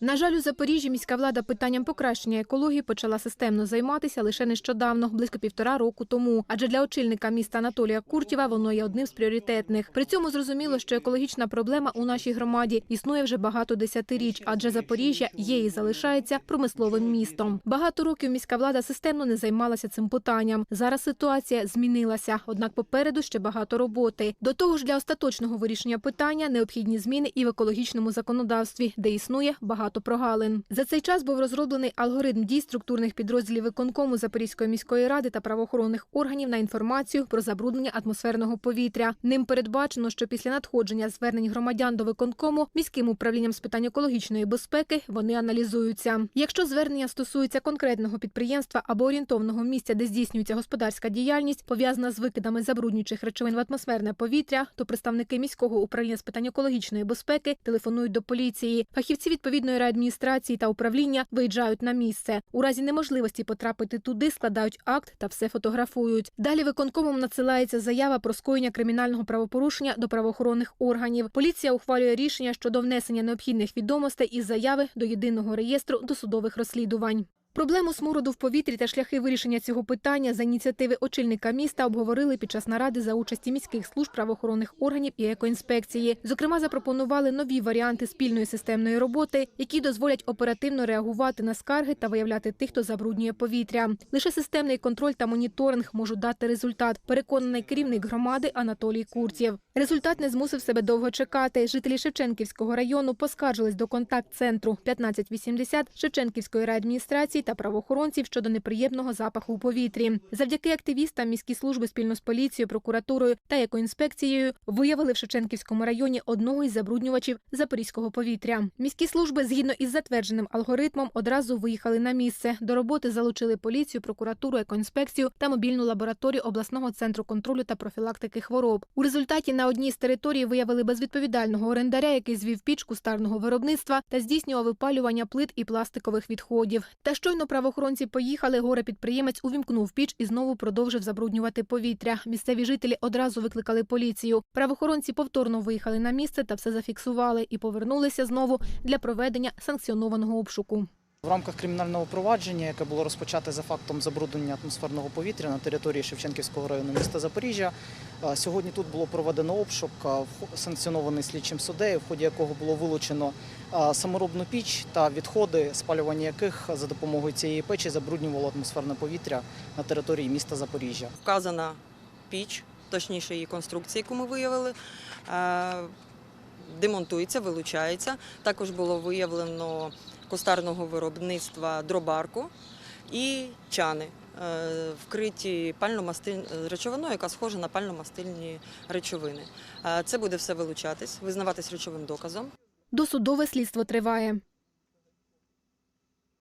На жаль, у Запоріжжі міська влада питанням покращення екології почала системно займатися лише нещодавно, близько півтора року тому. Адже для очільника міста Анатолія Куртєва воно є одним з пріоритетних. При цьому зрозуміло, що екологічна проблема у нашій громаді існує вже багато десятиріч, адже Запоріжжя є і залишається промисловим містом. Багато років міська влада системно не займалася цим питанням. Зараз ситуація змінилася, однак попереду ще багато роботи. До того ж, для остаточного вирішення питання необхідні зміни і в екологічному законодавстві, де існує багато прогалин. За цей час був розроблений алгоритм дій структурних підрозділів виконкому Запорізької міської ради та правоохоронних органів на інформацію про забруднення атмосферного повітря. Ним передбачено, що після надходження звернень громадян до виконкому міським управлінням з питань екологічної безпеки вони аналізуються. Якщо звернення стосується конкретного підприємства або орієнтовного місця, де здійснюється господарська діяльність, пов'язана з викидами забруднюючих речовин в атмосферне повітря, то представники міського управління з питань екологічної безпеки телефонують до поліції. Фахівці відповідної райадміністрації та управління виїжджають на місце. У разі неможливості потрапити туди, складають акт та все фотографують. Далі виконкомом надсилається заява про скоєння кримінального правопорушення до правоохоронних органів. Поліція ухвалює рішення щодо внесення необхідних відомостей із заяви до єдиного реєстру досудових розслідувань. Проблему смороду в повітрі та шляхи вирішення цього питання за ініціативи очільника міста обговорили під час наради за участі міських служб правоохоронних органів і екоінспекції. Зокрема, запропонували нові варіанти спільної системної роботи, які дозволять оперативно реагувати на скарги та виявляти тих, хто забруднює повітря. Лише системний контроль та моніторинг можуть дати результат. Переконаний керівник громади Анатолій Куртєв. Результат не змусив себе довго чекати. Жителі Шевченківського району поскаржились до контакт-центру 1580 Шевченківської райадміністрації та правоохоронців щодо неприємного запаху у повітрі. Завдяки активістам міські служби спільно з поліцією, прокуратурою та екоінспекцією виявили в Шевченківському районі одного із забруднювачів запорізького повітря. Міські служби, згідно із затвердженим алгоритмом, одразу виїхали на місце. До роботи залучили поліцію, прокуратуру, екоінспекцію та мобільну лабораторію обласного центру контролю та профілактики хвороб. У результаті на одній з територій виявили безвідповідального орендаря, який звів піч кустарного виробництва та здійснював випалювання плит і пластикових відходів. Та щойно правоохоронці поїхали, горе підприємець увімкнув піч і знову продовжив забруднювати повітря. Місцеві жителі одразу викликали поліцію. Правоохоронці повторно виїхали на місце та все зафіксували і повернулися знову для проведення санкціонованого обшуку. В рамках кримінального провадження, яке було розпочате за фактом забруднення атмосферного повітря на території Шевченківського району міста Запоріжжя, е, сьогодні тут було проведено обшук, е, санкціонований слідчим суддею, в ході якого було вилучено е, саморобну піч та відходи, спалювання яких за допомогою цієї печі забруднювало атмосферне повітря на території міста Запоріжжя. вказана піч, точніше її конструкція, яку ми виявили. Демонтується, вилучається. Також було виявлено кустарного виробництва дробарку і чани, е, вкриті пально-мастиль- речовиною, яка схожа на пально-мастильні речовини. Е, Це буде все вилучатись, визнаватись речовим доказом. Досудове слідство триває.